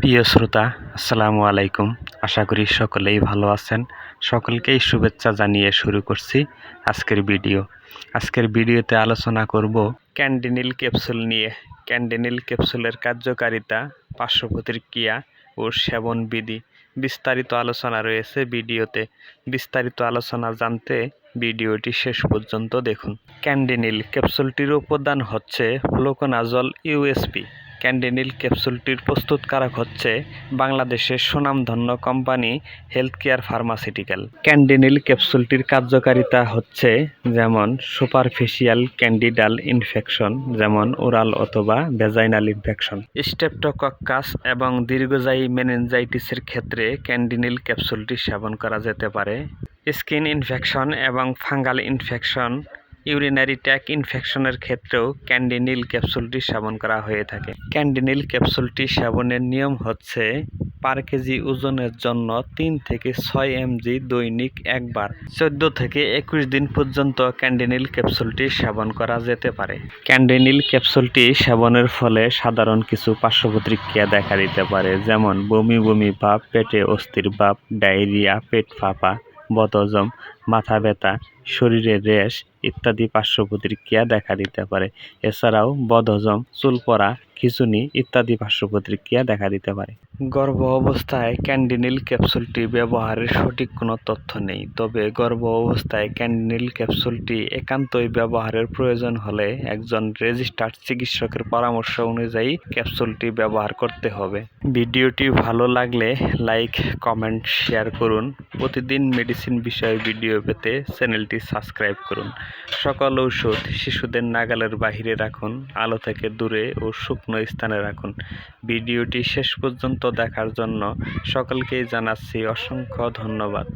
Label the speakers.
Speaker 1: প্রিয় শ্রোতা, আসসালামু আলাইকুম। আশা করি সকলেই ভালো আছেন। সকলকেই শুভেচ্ছা জানিয়ে শুরু করছি আজকের ভিডিও। আজকের ভিডিওতে আলোচনা করব ক্যান্ডিনিল ক্যাপসুল নিয়ে। ক্যান্ডিনিল ক্যাপসুলের কার্যকারিতা পার্শ্ব প্রতিক্রিয়া ও সেবন বিধি। বিস্তারিত আলোচনা রয়েছে ভিডিওতে। বিস্তারিত আলোচনা জানতে ভিডিওটি শেষ পর্যন্ত দেখুন। ক্যান্ডিনিল ক্যাপসুলটির উপাদান হচ্ছে ফ্লোকোনাজল ইউএসপি। ক্যান্ডিনিল ক্যাপসুলটির প্রস্তুতকারক হচ্ছে বাংলাদেশের সুনামধন্য company health care pharmaceutical. Candinil ক্যাপসুলটির কার্যকারিতা হচ্ছে যেমন সুপারফিশিয়াল ক্যান্ডিডাল ইনফেকশন, যেমন ওরাল অথবা ভেজাইনাল ইনফেকশন। স্টেপটোকক্কাস এবং দীর্ঘজায়ী মেনেঞ্জাইটিসের ক্ষেত্রে ক্যান্ডিনিল ক্যাপসুলটি সেবন করা যেতে পারে। স্কিন ইনফেকশন এবং ফাঙ্গাল ইনফেকশন ইউরিনারি ট্যাক ইনফেকশনের ক্ষেত্রেও ক্যান্ডিনিল ক্যাপসুলটি সেবন করা হয়ে থাকে। ক্যান্ডিনিল ক্যাপসুলটি সেবনের নিয়ম হচ্ছে পার কেজি ওজনের জন্য তিন থেকে ছয় এমজি দৈনিক একবার। চোদ্দ থেকে একুশ দিন পর্যন্ত ক্যান্ডিনিল ক্যাপসুলটি সেবন করা যেতে পারে। ক্যান্ডিনিল ক্যাপসুলটি সেবনের ফলে সাধারণ কিছু পার্শ্বপ্রতিক্রিয়া দেখা দিতে পারে, যেমন বমি বমি ভাব, পেটে অস্থির ভাব, ডায়রিয়া, পেট ফাঁপা, বদহজম, মাথা ব্যথা, শরীরে র্যাশ ইত্যাদি পার্শ্ব প্রতিক্রিয়া দেখা দিতে পারে। এছাড়াও বদহজম চুল পড়া খিঁচুনি ইত্যাদি পার্শ্ব প্রতিক্রিয়া দেখা দিতে পারে। গর্ভ অবস্থায় ক্যান্ডিনিল ক্যাপসুলটি ব্যবহারের সঠিক কোনো তথ্য নেই, তবে গর্ভ অবস্থায় ক্যান্ডিনিল ক্যাপসুলটি একান্তই ব্যবহারের প্রয়োজন হলে একজন রেজিস্টার্ড চিকিৎসকের পরামর্শ অনুযায়ী ক্যাপসুলটি ব্যবহার করতে হবে। ভিডিওটি ভালো লাগলে লাইক, কমেন্ট, শেয়ার করুন। প্রতিদিন মেডিসিন বিষয়ে ভিডিও পেতে চ্যানেলটি সাবস্ক্রাইব করুন। সকল ঔষধ শিশুদের নাগালের বাহিরে রাখুন, আলো থেকে দূরে ও শুকনো স্থানে রাখুন। ভিডিওটি শেষ পর্যন্ত দেখার জন্য সকলকেই জানাচ্ছি অসংখ্য ধন্যবাদ।